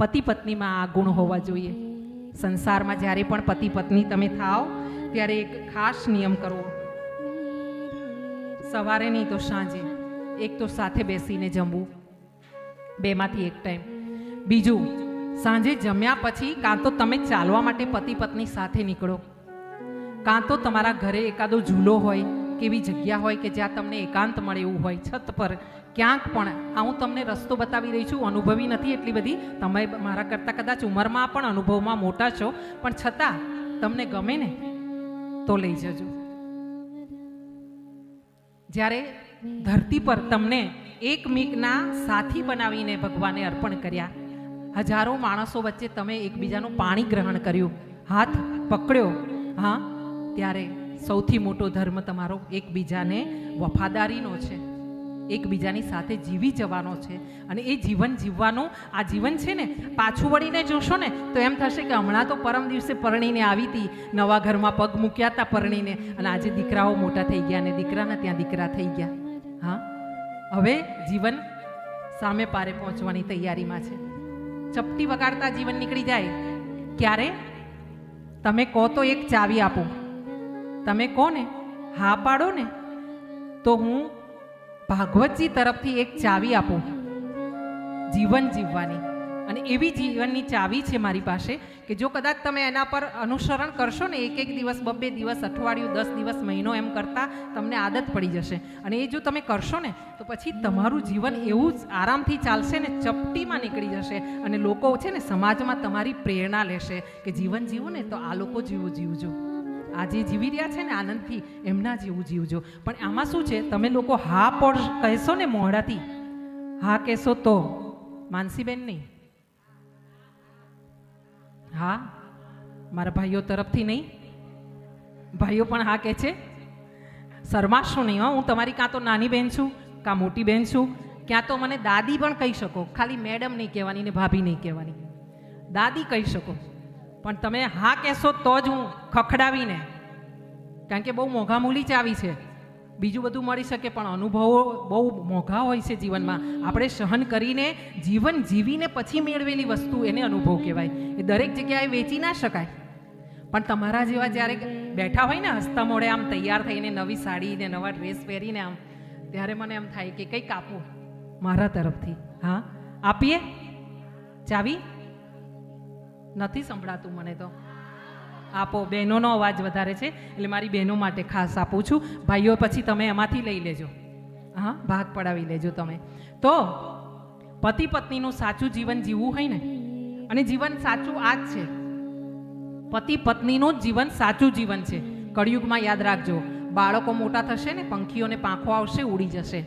પતિ પત્નીમાં આ ગુણ હોવા જોઈએ. સંસારમાં જ્યારે પણ પતિ પત્ની તમે થાઓ, ત્યારે એક ખાસ નિયમ કરવો. સવારે નહીં તો સાંજે. એક તો સાથે બેસીને જમવું. બેમાંથી એક ટાઈમ બીજું, સાંજે જમ્યા પછી કાં તો તમે ચાલવા માટે પતિ પત્ની સાથે નીકળો. કાં તો તમારા ઘરે એકાદો ઝૂલો હોય. કે એવી જગ્યા હોય કે જ્યાં તમને એકાંત મળે એવું હોય. છત પર ક્યાંક પણ, આ હું તમને રસ્તો બતાવી રહી છું, અનુભવી નથી એટલી બધી. તમે મારા કરતાં કદાચ ઉંમરમાં પણ અનુભવમાં મોટા છો. પણ છતાં, તમને ગમે ને, તો લઈ જજો. જ્યારે ધરતી પર તમને એક મીકના સાથી બનાવીને ભગવાને અર્પણ કર્યા, હજારો માણસો વચ્ચે તમે એકબીજાનું પાણી ગ્રહણ કર્યું. હાથ પકડ્યો. હા, ત્યારે સૌથી મોટો ધર્મ તમારો એકબીજાને વફાદારીનો છે. એકબીજાની સાથે જીવી જવાનો છે અને એ જીવન જીવવાનું આ જીવન છે ને, પાછું વળીને જોશો ને, તો એમ થશે કે હમણાં તો પરમ દિવસે પરણીને આવી હતી, નવા ઘરમાં પગ મૂક્યા હતા પરણીને અને આજે દીકરાઓ મોટા થઈ ગયા અને દીકરાના ત્યાં દીકરા થઈ ગયા. હા? હવે જીવન સામે પારે પહોંચવાની તૈયારીમાં છે. ચપટી વગાડતા જીવન નીકળી જાય. ક્યારે? તમે કહો તો એક ચાવી આપો. તમે કોને? હા પાડો ને તો હું ભાગવતજી તરફથી એક ચાવી આપું. જીવન જીવવાની. અને એવી જીવનની ચાવી છે મારી પાસે કે જો કદાચ તમે એના પર અનુસરણ કરશો ને એક એક દિવસ બબ્બે દિવસ, અઠવાડિયું, દસ દિવસ, મહિનો એમ કરતાં તમને આદત પડી જશે. અને એ જો તમે કરશો ને, તો પછી તમારું જીવન એવું જ આરામથી ચાલશે ને ચપટીમાં નીકળી જશે. અને લોકો છે ને, સમાજમાં તમારી પ્રેરણા લેશે કે જીવન જીવો ને, તો આ લોકો જીવું જીવજો. આ જે જીવી રહ્યા છે ને આનંદથી, એમના જેવું જીવજો. પણ આમાં શું છે? તમે લોકો હા પણ કહેશો ને મોઢાથી? હા કહેશો તો? માનસીબેન નહીં. હા? મારા ભાઈઓ તરફથી નહીં? ભાઈઓ પણ હા કહે છે? શરમાશો નહીં હું તમારી કાં તો નાની બહેન છું, કાં મોટી બહેન છું. ક્યાં તો મને દાદી પણ કહી શકો. ખાલી મેડમ નહીં કહેવાની ને ભાભી નહીં કહેવાની. દાદી કહી શકો. પણ તમે હા કહેશો તો જ હું ખખડાવીને. કારણ કે બહુ મોંઘા મૂલી ચાવી છે. બીજું બધું મળી શકે, પણ અનુભવો બહુ મોંઘા હોય છે જીવનમાં. આપણે સહન કરીને જીવન જીવીને પછી મેળવેલી વસ્તુ એને અનુભવ કહેવાય. એ દરેક જગ્યાએ વેચી ના શકાય. પણ તમારા જેવા જ્યારે બેઠા હોય ને હસતા મોડે આમ તૈયાર થઈને નવી સાડી ને નવા ડ્રેસ પહેરીને આમ, ત્યારે મને એમ થાય કે કંઈક આપો મારા તરફથી. હા, આપીએ? ચાવી? નથી સંભળાતું મને તો. આપો, બહેનોનો અવાજ વધારે છે, એટલે મારી બહેનો માટે ખાસ આપું છું. ભાઈઓ, પછી તમે એમાંથી લઈ લેજો. હા, ભાગ પડાવી લેજો તમે. તો, પતિ પત્નીનું સાચું જીવન જીવવું હોય ને, અને જીવન સાચું આ જ છે. પતિ પત્નીનું જીવન સાચું જીવન છે. કળિયુગમાં યાદ રાખજો, બાળકો મોટા થશે ને, પંખીઓને પાંખો આવશે, ઉડી જશે.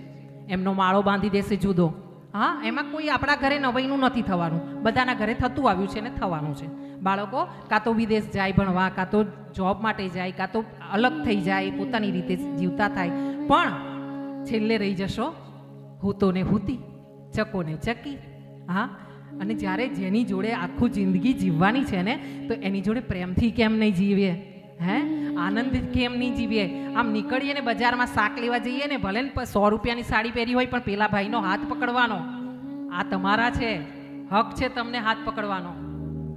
એમનો માળો બાંધી દેશે જુદો. હા, એમાં કોઈ આપણા ઘરે નવાઈનું નથી થવાનું. બધાના ઘરે થતું આવ્યું છે ને થવાનું છે. બાળકો, કાં તો વિદેશ જાય ભણવા, કાં તો જોબ માટે જાય, કાં તો અલગ થઈ જાય, પોતાની રીતે જીવતા થાય. પણ છેલ્લે રહી જશો, હૂતોને હૂતી, ચકોને ચકી. હા, અને જ્યારે જેની જોડે આખું જિંદગી જીવવાની છે ને, તો એની જોડે પ્રેમથી કેમ નહીં જીવીએ? હે? આનંદ કેમ નહીં જીવીએ? આમ નીકળીએ ને બજારમાં શાક લેવા જઈએ ને ભલે ને સો રૂપિયાની સાડી પહેરી હોય, પણ પેલા ભાઈનો હાથ પકડવાનો. આ તમારા છે. હક છે તમને હાથ પકડવાનો.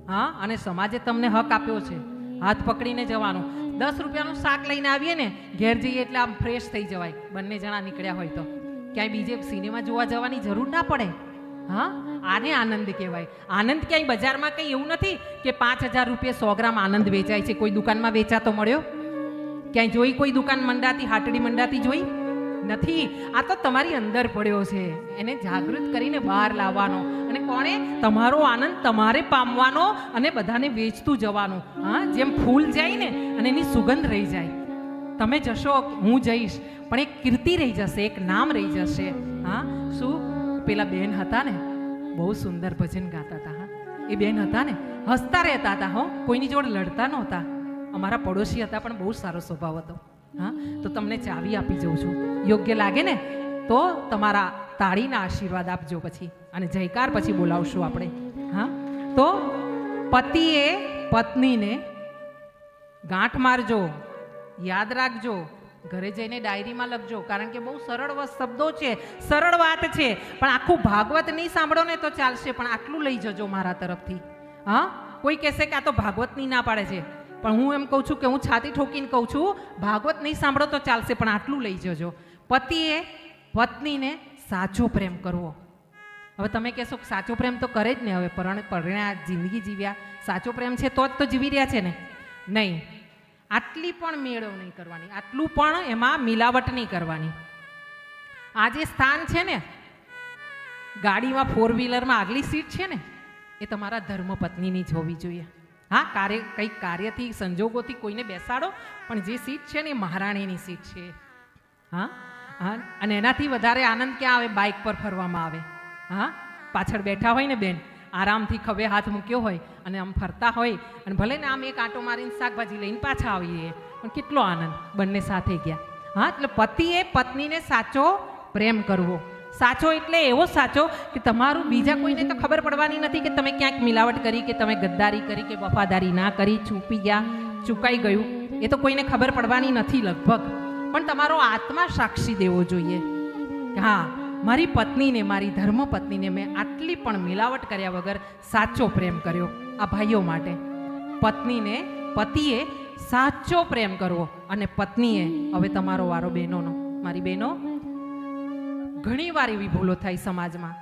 હા? અને સમાજે તમને હક આપ્યો છે. હાથ પકડીને જવાનું. દસ રૂપિયાનું શાક લઈને આવીએ ને, ઘેર જઈએ એટલે આમ ફ્રેશ થઈ જવાય. બંને જણા નીકળ્યા હોય તો. ક્યાંય બીજે સિનેમા જોવા જવાની જરૂર ના પડે. હા? આને આનંદ કહેવાય. આનંદ ક્યાંય બજારમાં કંઈ એવું નથી કે પાંચ હજાર રૂપિયા સો ગ્રામ આનંદ વેચાય છે. કોઈ દુકાનમાં વેચાતો મળ્યો? ક્યાંય જોઈ કોઈ દુકાન મંડાતી, હાટડી મંડાતી જોઈ? નથી. આ તો તમારી અંદર પડ્યો છે. એને જાગૃત કરીને બહાર લાવવાનો. અને કોણે? તમારો આનંદ તમારે પામવાનો અને બધાને વેચતું જવાનું. હા, જેમ ફૂલ જાય ને, અને એની સુગંધ રહી જાય. તમે જશો, હું જઈશ. પણ એક કીર્તિ રહી જશે, એક નામ રહી જશે. હા, શું? પેલા બેન હતા ને બહુ સુંદર ભજન ગાતા હતા, હા. એ બેન હતા ને, હસતા રહેતા હતા, હો. કોઈની જોડે લડતા નહોતા. અમારા પડોશી હતા, પણ બહુ સારો સ્વભાવ હતો, હા. તો તમને ચાવી આપી જઉં છું. યોગ્ય લાગે ને, તો તમારા તાળીના આશીર્વાદ આપજો પછી. અને જયકાર પછી બોલાવશું આપણે, હા. તો પતિએ પત્નીને ગાંઠ મારજો, યાદ રાખજો. ઘરે જઈને ડાયરીમાં લખજો, કારણ કે બહુ સરળ શબ્દો છે, સરળ વાત છે. પણ આખું ભાગવત નહીં સાંભળો ને તો ચાલશે, પણ આટલું લઈ જજો મારા તરફથી. હા? કોઈ કહેશે કે આ તો ભાગવતની ના પાડે છે. પણ હું એમ કહું છું કે હું છાતી ઠોકીને કહું છું, ભાગવત નહીં સાંભળો તો ચાલશે, પણ આટલું લઈ જજો. પતિએ પત્નીને સાચો પ્રેમ કરવો. હવે તમે કહેશો કે સાચો પ્રેમ તો કરે જ ને હવે, પરણ પરણ્યા, જિંદગી જીવ્યા. સાચો પ્રેમ છે તો જ તો જીવી રહ્યા છે ને? નહીં. આટલી પણ મેળવ નહીં કરવાની, આટલું પણ એમાં મિલાવટ નહીં કરવાની. આ જે સ્થાન છે ને, ગાડીમાં ફોર વ્હીલરમાં આગલી સીટ છે ને, એ તમારા ધર્મપત્નીની જ હોવી જોઈએ. હા, કાર્ય, કંઈક કાર્યથી, સંજોગોથી કોઈને બેસાડો, પણ જે સીટ છે ને એ મહારાણીની સીટ છે. હા હા, અને એનાથી વધારે આનંદ ક્યાં આવે? બાઇક પર ફરવામાં આવે. હા, પાછળ બેઠા હોય ને બેન આરામથી ખભે હાથ મૂક્યો હોય અને આમ ફરતા હોય અને ભલે ને આમ એક આંટો મારીને શાકભાજી લઈને પાછા આવીએ પણ કેટલો આનંદ. બંને સાથે ગયા. હા, એટલે પતિએ પત્નીને સાચો પ્રેમ કરવો. સાચો એટલે એવો સાચો કે તમારું બીજા કોઈને તો ખબર પડવાની નથી કે તમે ક્યાંક મિલાવટ કરી કે તમે ગદ્દારી કરી કે વફાદારી ના કરી છૂપી ગયા, ચૂકાઈ ગયું. એ તો કોઈને ખબર પડવાની નથી લગભગ. પણ તમારો આત્મા સાક્ષી દેવો જોઈએ. હા. મારી પત્નીને, મારી ધર્મપત્નીને મેં આટલી પણ મિલાવટ કર્યા વગર સાચો પ્રેમ કર્યો આ ભાઈઓ માટે. પત્નીને, પતિએ સાચો પ્રેમ કરવો અને પત્નીએ, હવે તમારો વારો બહેનોનો, મારી બહેનો, ઘણી વાર એવી ભૂલો થાય સમાજમાં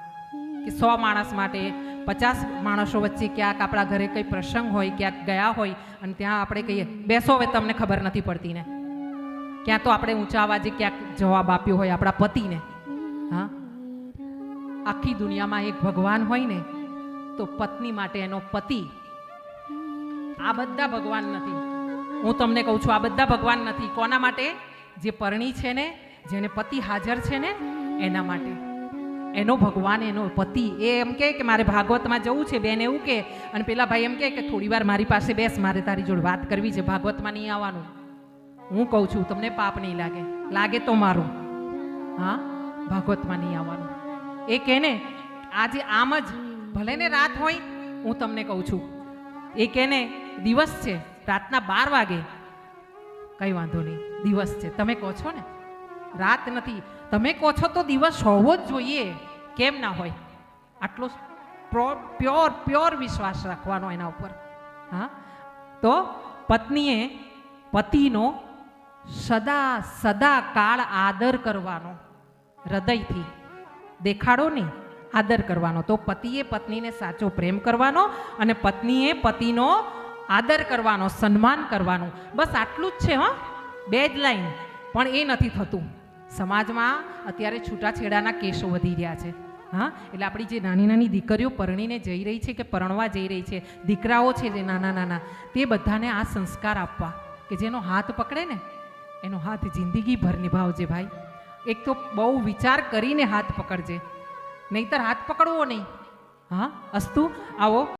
કે સો માણસ માટે, પચાસ માણસો વચ્ચે ક્યાંક આપણા ઘરે કંઈ પ્રસંગ હોય, ક્યાંક ગયા હોય અને ત્યાં આપણે કહીએ, બેસો હવે, તમને ખબર નથી પડતી ને. ક્યાં તો આપણે ઊંચા અવાજે ક્યાંક જવાબ આપ્યો હોય આપણા પતિને. હા? આખી દુનિયામાં એક ભગવાન હોય ને, તો પત્ની માટે એનો પતિ આ બધા ભગવાન નથી. હું તમને કહું છું, આ બધા ભગવાન નથી. કોના માટે? જે પરણી છે ને, જેને પતિ હાજર છે ને, એના માટે. એનો ભગવાન, એનો પતિ. એ એમ કે મારે ભાગવતમાં જવું છે, બેન એવું કે અને પેલા ભાઈ એમ કે થોડી વાર મારી પાસે બેસ, મારે તારી જોડે વાત કરવી છે, ભાગવતમાં નહીં આવવાનું. હું કહું છું, તમને પાપ નહીં લાગે. લાગે તો મારું. હા? ભાગવતમાં નહીં આવવાનું. એ કહે ને આજે આમ જ ભલે ને રાત હોય, હું તમને કહું છું. એ કહે ને દિવસ છે, રાતના બાર વાગે. કંઈ વાંધો નહીં, દિવસ છે. તમે કહો છો ને? રાત નથી. તમે કહો છો તો દિવસ હોવો જ જોઈએ. કેમ ના હોય? આટલો પ્યોર પ્યોર વિશ્વાસ રાખવાનો એના ઉપર. હા? તો પત્નીએ પતિનો સદા સદા કાળ આદર કરવાનો. હૃદયથી દેખાડો નહીં આદર કરવાનો. તો પતિએ પત્નીને સાચો પ્રેમ કરવાનો અને પત્નીએ પતિનો આદર કરવાનો, સન્માન કરવાનું. બસ આટલું જ છે, હા. બે જ લાઈન. પણ એ નથી થતું. સમાજમાં અત્યારે છૂટાછેડાના કેસો વધી રહ્યા છે. હા? એટલે આપણી જે નાની નાની દીકરીઓ પરણીને જઈ રહી છે કે પરણવા જઈ રહી છે, દીકરાઓ છે જે નાના નાના, તે બધાને આ સંસ્કાર આપવા કે જેનો હાથ પકડે ને, એનો હાથ જિંદગીભર નિભાવજે ભાઈ. એક તો બહુ વિચાર કરીને હાથ પકડજે. નહીતર હાથ પકડવો નહીં. હા અસ્તુ આવો.